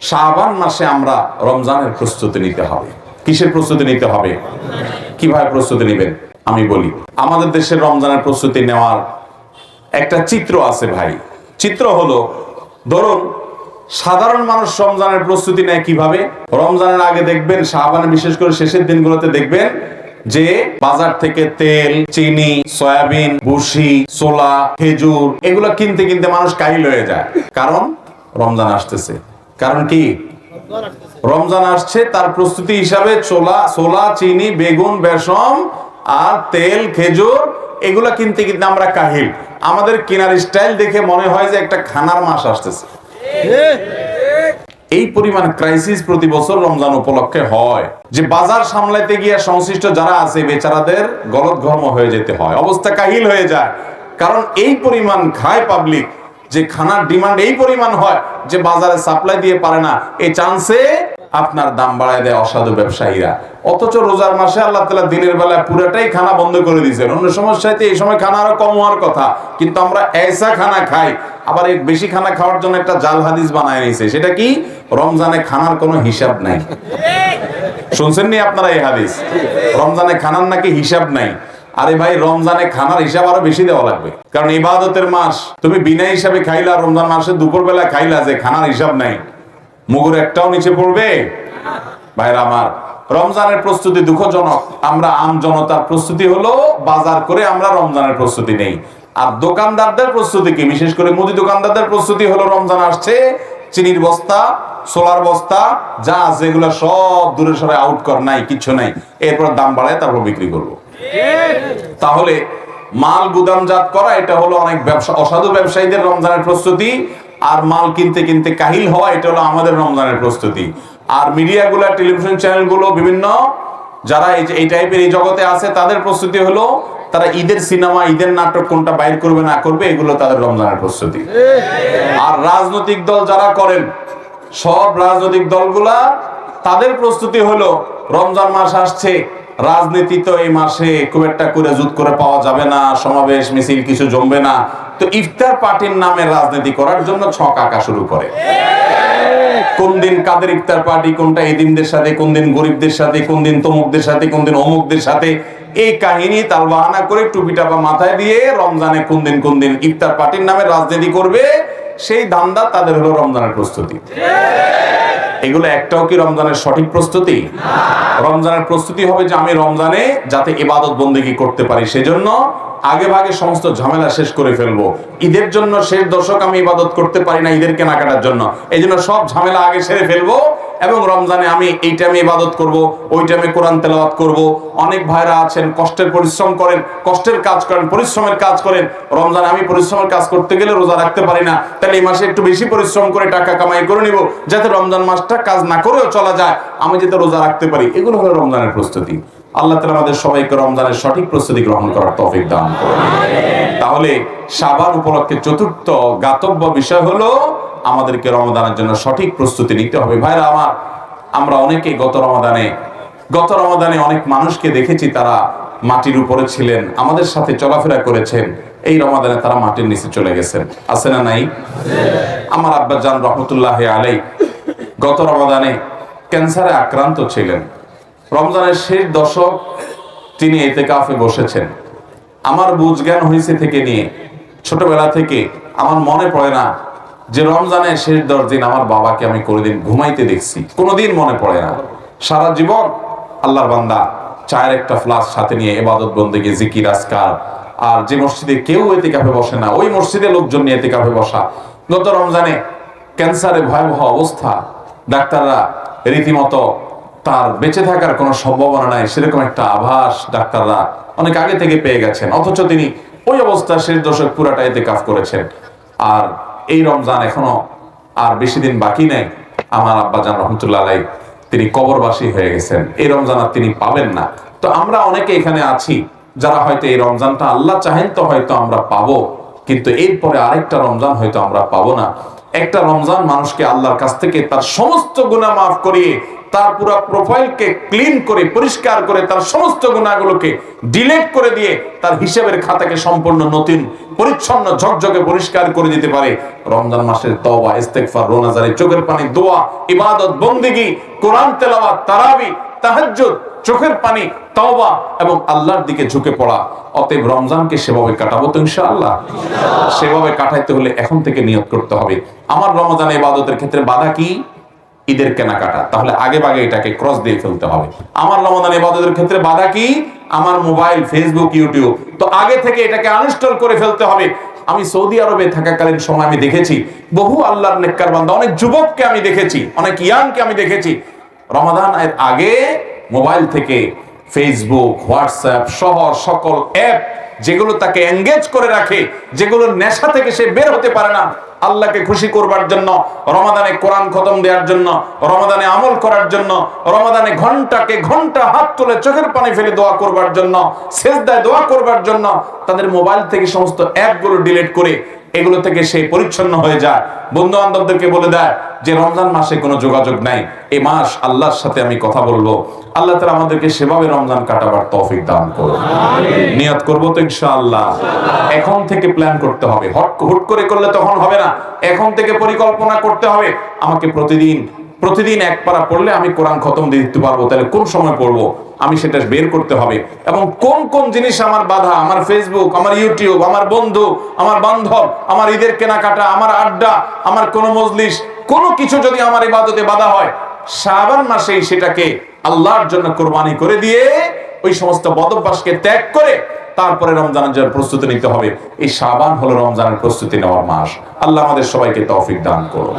শাবান মাসে আমরা রমজানের প্রস্তুতি নিতে হবে। কিসের প্রস্তুতি নিতে হবে? কীভাবে প্রস্তুতি নেবেন? আমি বলি, আমাদের দেশের রমজানের প্রস্তুতি নেওয়ার একটা চিত্র আছে ভাই। চিত্র হলো, ধরুন, সাধারণ মানুষ রমজানের প্রস্তুতি নেয় কীভাবে? রমজানের আগে দেখবেন শাহবানে বিশেষ করে শেষের দিনগুলোতে দেখবেন যে, বাজার থেকে তেল, চিনি, সয়াবিন বুসি সোলা খেজুর, এগুলো কিনতে কিনতে মানুষ কাহিল হয়ে যায়। কারণ, রমজান আসতেছে। কারণ কি? রমজান আসছে, তার প্রস্তুতি হিসাবে ছোলা ছোলা, চিনি, বেগুন বেসম আর তেল, খেজুর, এগুলা কিনতে কিনতে আমরা কাহিল। আমাদের কেনার স্টাইল দেখে মনে হয় যে একটা খানার মাস আসতেছে। এই পরিমাণ ক্রাইসিস প্রতি বছর রমজান উপলক্ষে হয়। যে বাজার সামলাইতে গিয়ে সংশ্লিষ্ট যারা আছে, বেচারাদের গলত ঘর্ম হয়ে যেতে হয়। অবস্থা কাহিল হয়ে যায়। কারণ এই পরিমাণ খায় পাবলিক যে খানার ডিমান্ড এই পরিমাণ হয় যে বাজারে সাপ্লাই দিয়ে পারে না এই চান্সে আপনার দাম বাড়ায় দেয় অসাধু ব্যবসায়ীরা। অথচ রোজার মাসে আল্লাহ তালা দিনের বেলায় পুরোটাই খানা বন্ধ করে দিয়েছেন। অন্য সমস্যাতে এই সময় খানা আরও কম হওয়ার কথা কিন্তু আমরা এসা খানা খাই। আবার এই বেশি খানা খাওয়ার জন্য একটা জাল হাদিস বানায় নিয়েছে। সেটা কি? রমজানে খানার কোনো হিসাব নাই। শুনছেন নি আপনারা এই হাদিস? রমজানে খানার নাকি হিসাব নাই? আরে ভাই, রমজানে খানার হিসাব আরও বেশি দেওয়া লাগবে। কারণ ইবাদতের মাস, তুমি বিনা হিসাবে খাইলা, রমজান মাসে দুপুর বেলা খাইলা যে খানার হিসাব নাই। মুগুর একটাও নিচে পড়বে? ভাইরা আমার, রমজানের প্রস্তুতি দুঃখজনক। আমরা আম জনতার প্রস্তুতি হলো, বাজার করে আমরা রমজানের প্রস্তুতি নেই। আর দোকানদারদের প্রস্তুতি কি? বিশেষ করে মুদি দোকানদারদের প্রস্তুতি হলো, রমজান আসছে, চিনির বস্তা, সোলার বস্তা, যা এগুলো সব দূরে সরে আউট কর, নাই কিছু নাই। এরপর দাম বাড়ায় তারপর বিক্রি করব। তাহলে মাল গুদামজাত করা, এটা হলো অনেক ব্যবসা, অসাধু ব্যবসায়ীদের রমজানের প্রস্তুতি, আর মাল কিনতে কিনতে কাহিল হওয়া, এটা হলো আমাদের রমজানের প্রস্তুতি। আর মিডিয়াগুলো, টেলিভিশন চ্যানেলগুলো বিভিন্ন, যারা এই টাইপের এই জগতে আছে, তাদের প্রস্তুতি হলো, তারা ঈদের সিনেমা, ঈদের নাটক কোনটা বাইর করবে না করবে, এগুলো তাদের রমজানের প্রস্তুতি। আর রাজনৈতিক দল যারা করেন, সব রাজনৈতিক দলগুলা, তাদের প্রস্তুতি হলো, রমজান মাস আসছে রাজনীতি তো এই মাসে খুব একটা করে জুত করে পাওয়া যাবে না, সমাবেশ, মিছিল কিছু জমবে না। তো ইফতার পার্টির নামে রাজনীতি করার জন্য ছক আঁকা শুরু করে। কোন দিন কাদের ইফতার পার্টি, কোনটা এদিনদের সাথে, কোন দিন গরিবদের সাথে, কোন দিন তমুকদের সাথে, কোন দিন অমুকদের সাথে। এই কাহিনী তাল বাহানা করে টুপি টাপা মাথায় দিয়ে রমজানে কোন দিন কোন দিন ইফতার পার্টির নামে রাজনীতি করবে, সেই ধান্দা তাদের হলো রমজানের প্রস্তুতি। এগুলো একটাও কি রমজানের সঠিক প্রস্তুতি? রমজানের প্রস্তুতি হবে যে আমি রমজানে যাতে ইবাদত বন্দেগী করতে পারি। সেজন্য আগে ভাগে সমস্ত ঝামেলা শেষ করে ফেলব। ঈদের জন্য শেষ দশক আমি ইবাদত করতে পারি না ঈদের কেনাকাটার জন্য। এই জন্য সব ঝামেলা আগে সেরে ফেলব। এবং রমজানে আমি এই টাইমে ইবাদত করব, ওই টাইমে কোরআন তেলাওয়াত করব। অনেক ভাইরা আছেন, কষ্টের পরিশ্রম করেন, কষ্টের কাজ করেন, পরিশ্রমের কাজ করেন। রমজানে আমি পরিশ্রমের কাজ করতে গেলে রোজা রাখতে পারি না। তাহলে এই মাসে একটু বেশি পরিশ্রম করে টাকা কামাই করে নিব, যাতে রমজান মাসটা কাজ না করেও চলা যায়। আমি যাতে রোজা রাখতে পারি, এগুলো হলো রমজানের প্রস্তুতি। আল্লাহ তালা আমাদের সবাইকে রমজানের সঠিক প্রস্তুতি গ্রহণ করার তৌফিক দান করুন। তাহলে সাবান উপলক্ষে চতুর্থ গাতব্য বিষয় হলো আমাদেরকে রমদানের জন্য সঠিক প্রস্তুতি নিতে হবে। ভাইরা আমার, আমরা অনেকে গত রমাদানে গত রমাদানে অনেক মানুষকে দেখেছি তারা মাটির উপরে ছিলেন, আমাদের সাথে চলাফেরা করেছেন। এই রমাদানে তারা মাটির নিচে চলে গেছেন। আছে না নাই? আমার আব্বা জান রহমতুল্লাহ আলাই গত রমাদানে ক্যান্সারে আক্রান্ত ছিলেন। রমজানের শেষ দশক তিনি এতে কাফে বসেছেন। আমার বুঝ জ্ঞান হয়েছে থেকে নিয়ে, ছোটবেলা থেকে, আমার মনে পড়ে না যে রমজানের শেষ দশ দিন আমার বাবাকে আমি কোনোদিন ঘুমাইতে দেখছি। কোনোদিন মনে পড়ে না। সারা জীবন আল্লাহর বান্দা চায়ের একটা ফ্লাস সাথে নিয়ে এবাদত বন্দেগে, জিকির, আজকার। আর যে মসজিদে কেউ এতে কাফে বসে না, ওই মসজিদে লোকজন নিয়ে এতে কাফে বসা। গত রমজানে ক্যান্সারে ভয়াবহ অবস্থা। ডাক্তাররা রীতিমতো তার বেঁচে থাকার কোনো সম্ভাবনা নাই, সেরকম একটা আভাস ডাক্তাররা অনেক আগে থেকে পেয়ে গেছেন। অথচ তিনি ওই অবস্থা শেষ দশক পুরাটা এতে কাফ করেছেন। আর এই রমজান এখনও আর বেশি দিন বাকি নেই। আমার আব্বাজান রহমতুল্লাহ আলাই তিনি কবরবাসী হয়ে গেছেন। এই রমজান আর তিনি পাবেন না। তো আমরা অনেকে এখানে আছি যারা হয়তো এই রমজানটা আল্লাহ চাহেন তো হয়তো আমরা পাবো, কিন্তু এরপরে আরেকটা রমজান হয়তো আমরা পাবো না। একটা রমজান মানুষকে আল্লাহর কাছ থেকে তার সমস্ত গুণা মাফ করিয়ে তার পুরো প্রোফাইলকে ক্লিন করে, পরিষ্কার করে, তার সমস্ত গুণাগুলোকে ডিলেট করে দিয়ে তার হিসাবের খাতাকে সম্পূর্ণ নতুন, পরিচ্ছন্ন, ঝকঝকে পরিষ্কার করে দিতে পারে। রমজান মাসের তওবা, ইস্তেগফার রোনাজারি চোখের পানি, দোয়া, ইবাদত, বন্দেগী, কোরআন, তেলাওয়াত, তারাবি, তাহাজ্জুদ, চোখের পানি, তওবা এবং আল্লাহর দিকে ঝুঁকে পড়া। অতএব রমজানকে সেভাবে কাটাবো তো ইনশাআল্লাহ। সেভাবে কাটাইতে হলে এখন থেকে নিয়ত করতে হবে। আমার রমজান ইবাদতের ক্ষেত্রে বাধা কি? ঈদের কেনাকাটা। তাহলে আগে ভাগে এটাকে ক্রস দিয়ে ফেলতে হবে। আমার রমাদান ইবাদতের ক্ষেত্রে বাধা কি? আমার মোবাইল ফেসবুক ইউটিউব তো আগে থেকে এটাকে আনইনস্টল করে ফেলতে হবে। আমি সৌদি আরবে থাকাকালীন সময় আমি দেখেছি, বহু আল্লাহর নেককার বান্দা, অনেক যুবককে আমি দেখেছি, অনেক ইয়াংকে আমি দেখেছি। রমাদান এর আগে মোবাইল থেকে ফেসবুক হোয়াটসঅ্যাপ সহ সকল অ্যাপ যেগুলো তাকে এঙ্গেজ করে রাখে, যেগুলো নেশা থেকে সে বের হতে পারে না, আল্লাহকে খুশি করবার জন্য, রমাদানে কোরআন খতম দেওয়ার জন্য, রমাদানে আমল করার জন্য, রমাদানে ঘন্টাকে ঘণ্টা হাত তুলে চোখের পানি ফেলে দোয়া করবার জন্য, সেজদায় দোয়া করবার জন্য, তাদের মোবাইল থেকে সমস্ত অ্যাপগুলো ডিলিট করে এগুলো থেকে সে পরিচ্ছন্ন হয়ে যায়। বন্ধু বান্ধবদেরকে বলে দেয় যে, রমজান মাসে কোনো যোগাযোগ নাই। এ মাস আল্লাহর সাথে আমি কথা বলব। আল্লাহ তালা আমাদেরকে সেভাবে রমজান কাটাবার তৌফিক দান করো নিয়ত করব তো ইনশাআল্লাহ। এখন থেকে প্ল্যান করতে হবে। হট হুট করে করলে তখন হবে না। এখন থেকে পরিকল্পনা করতে হবে। আমাকে প্রতিদিন প্রতিদিন এক পারা পড়লে আমি কোরআন খতম দিয়ে দিতে পারব। তাহলে কোন সময় পড়ব? আমি সেটা বের করতে হবে। এবং কোন কোন জিনিস আমার বাধা? আমার ফেসবুক আমার ইউটিউব আমার বন্ধু আমার বান্ধব আমার ঈদের কেনাকাটা আমার আড্ডা আমার কোন মজলিস কোনো কিছু যদি আমার ইবাদতে বাধা হয় শাবান মাসেই সেটাকে আল্লাহর জন্য কোরবানি করে দিয়ে ওই সমস্ত বদভ্যাসকে ত্যাগ করে তারপরে রমজানের জন্য প্রস্তুতি নিতে হবে। এই শাবান হলো রমজানের প্রস্তুতি নেওয়ার মাস। আল্লাহ আমাদের সবাইকে তৌফিক দান করো